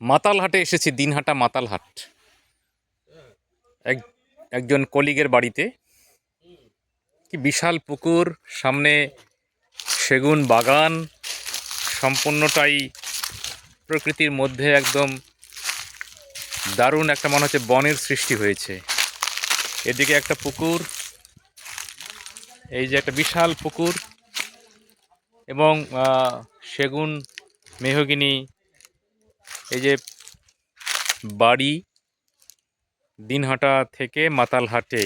মাতালহাটে এসেছি, দিনহাটা মাতালহাট। এক, একজন কলিগের বাড়িতে। কি বিশাল পুকুর, সামনে সেগুন বাগান, সম্পূর্ণটাই প্রকৃতির মধ্যে একদম দারুণ একটা মনে হচ্ছে বনের সৃষ্টি হয়েছে। এদিকে একটা পুকুর, এই যে একটা বিশাল পুকুর, এবং সেগুন, মেহগিনি এই যে বাড়ি দিনহাটা থেকে মাতালহাটে।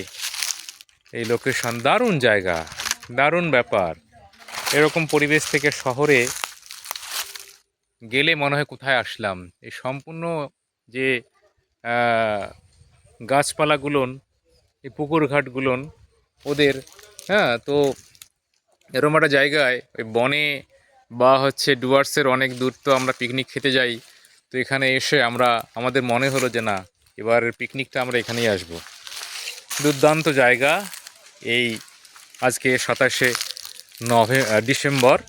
এই লোকেশন দারুণ জায়গা, দারুণ ব্যাপার। এরকম পরিবেশ থেকে শহরে গেলে মনে হয় কোথায় আসলাম। এই সম্পূর্ণ যে গাছপালাগুলোন, এই পুকুর ঘাটগুলোন ওদের হ্যাঁ তো এরকম একটা জায়গায়, ওই বনে বা হচ্ছে ডুয়ার্সের অনেক দূর তো আমরা পিকনিক খেতে যাই। তো এখানে এসে আমরা, আমাদের মনে হলো যে না এবার পিকনিকটা আমরা এখানেই আসব। দুর্দান্ত জায়গা এই আজকে সাতাশে নভে ডিসেম্বর।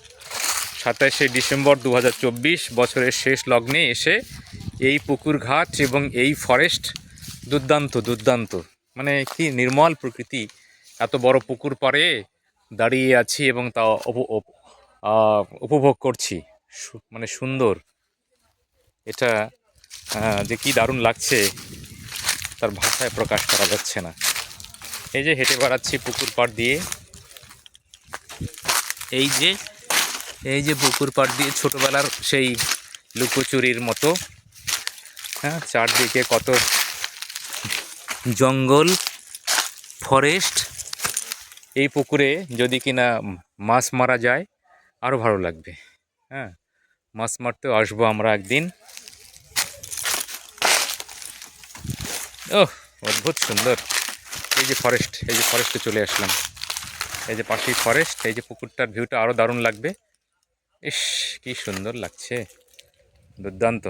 সাতাশে ডিসেম্বর দু হাজার চব্বিশ, বছরের শেষ লগ্নে এসে এই পুকুর ঘাট এবং এই ফরেস্ট দুর্দান্ত দুর্দান্ত। মানে কি নির্মল প্রকৃতি। এত বড় পুকুর পাড়ে দাঁড়িয়ে আছি এবং তা উপ- উপ- উপভোগ করছি। মানে সুন্দর। এটা যে কি দারুণ লাগছে, তার ভাষায় প্রকাশ করা যাচ্ছে না। এই যে হেঁটে বেড়াচ্ছি পুকুর পাড় দিয়ে, এই যে এই যে পুকুর পাড় দিয়ে ছোটোবেলার সেই লুকোচুরির মতো হ্যাঁ চারদিকে কত জঙ্গল ফরেস্ট এই পুকুরে যদি কিনা মাছ মারা যায় আরও ভালো লাগবে হ্যাঁ। মাছ মারতে আসব আমরা একদিন। ও অদ্ভুত সুন্দর। এই যে ফরেস্ট এই যে ফরেস্টে চলে আসলাম। এই যে পাশেই ফরেস্ট এই যে পুকুরটার ভিউটা আরও দারুণ লাগবে। ইস, কি সুন্দর লাগছে। দুর্দান্ত।